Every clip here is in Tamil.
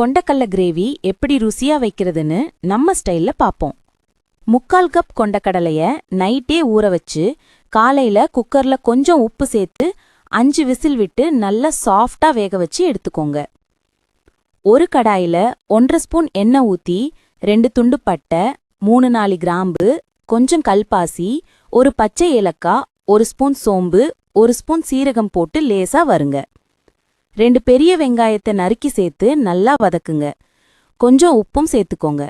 கொண்டக்கல்ல கிரேவி எப்படி ருசியா வைக்கிறதுன்னு நம்ம ஸ்டைல்ல பாப்போம். முக்கால் கப் கொண்டக்கடலைய நைட்டே ஊற வச்சு காலையில குக்கர்ல கொஞ்சம் உப்பு சேர்த்து அஞ்சு விசில் விட்டு நல்லா சாஃப்டா வேக வச்சு எடுத்துக்கோங்க. ஒரு கடாயில ஒன்றரை ஸ்பூன் எண்ணெய் ஊத்தி ரெண்டு துண்டு பட்டை மூணு நாலு கிராம்பு கொஞ்சம் கல்பாசி ஒரு பச்சை ஏலக்காய் ஒரு ஸ்பூன் சோம்பு ஒரு ஸ்பூன் சீரகம் போட்டு லேசா வருங்க. ரெண்டு பெரிய வெங்காயத்தை நறுக்கி சேர்த்து நல்லா வதக்குங்க. கொஞ்சம் உப்பும் சேர்த்துக்கோங்க.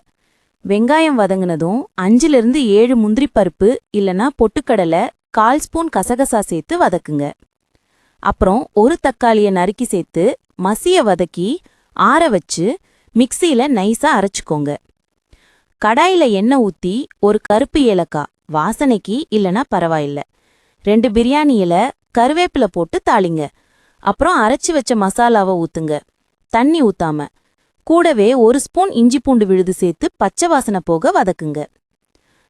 வெங்காயம் வதங்கினதும் அஞ்சிலிருந்து ஏழு முந்திரி பருப்பு இல்லனா பொட்டுக்கடலை கால் ஸ்பூன் கசகசா சேர்த்து வதக்குங்க. அப்புறம் ஒரு தக்காளியை நறுக்கி சேர்த்து மசிய வதக்கி ஆற வச்சு மிக்சியில் நைஸாக அரைச்சிக்கோங்க. கடாயில் எண்ணெய் ஊற்றி ஒரு கருப்பு ஏலக்காய் வாசனைக்கு இல்லனா பரவாயில்ல. ரெண்டு பிரியாணியில் கருவேப்பிலை போட்டு தாளிங்க. அப்புறம் அரைச்சி வச்ச மசாலாவை ஊத்துங்க. தண்ணி ஊத்தாம. கூடவே ஒரு ஸ்பூன் இஞ்சி பூண்டு விழுது சேர்த்து பச்சை வாசனை போக வதக்குங்க.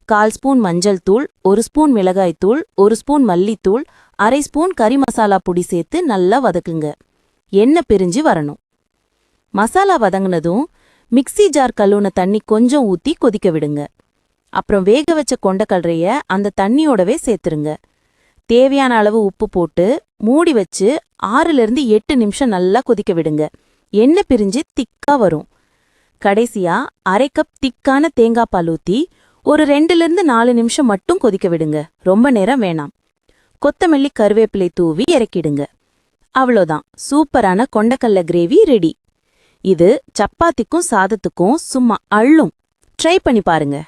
கால் ஸ்பூன் மஞ்சள் தூள் ஒரு ஸ்பூன் மிளகாய் தூள் ஒரு ஸ்பூன் மல்லித்தூள் அரை ஸ்பூன் கறி மசாலா பொடி சேர்த்து நல்லா வதக்குங்க. எண்ணெய் பிரிஞ்சு வரணும். மசாலா வதங்கினதும் மிக்ஸி ஜார் கழுவுன தண்ணி கொஞ்சம் ஊற்றி கொதிக்க விடுங்க. அப்புறம் வேக வச்ச கொண்டக்கடலைய அந்த தண்ணியோடவே சேர்த்துருங்க. தேவையான அளவு உப்பு போட்டு மூடி வச்சு ஆறுலேருந்து எட்டு நிமிஷம் நல்லா கொதிக்க விடுங்க. எண்ணெய் பிரிஞ்சு திக்கா வரும். கடைசியா அரை கப் திக்கான தேங்காய் பால் ஊற்றி ஒரு ரெண்டுலேருந்து நாலு நிமிஷம் மட்டும் கொதிக்க விடுங்க. ரொம்ப நேரம் வேணாம். கொத்தமல்லி கருவேப்பிலை தூவி இறக்கிடுங்க. அவ்வளோதான். சூப்பரான கொண்டக்கல்ல கிரேவி ரெடி. இது சப்பாத்திக்கும் சாதத்துக்கும் சும்மா அள்ளும். ட்ரை பண்ணி பாருங்க.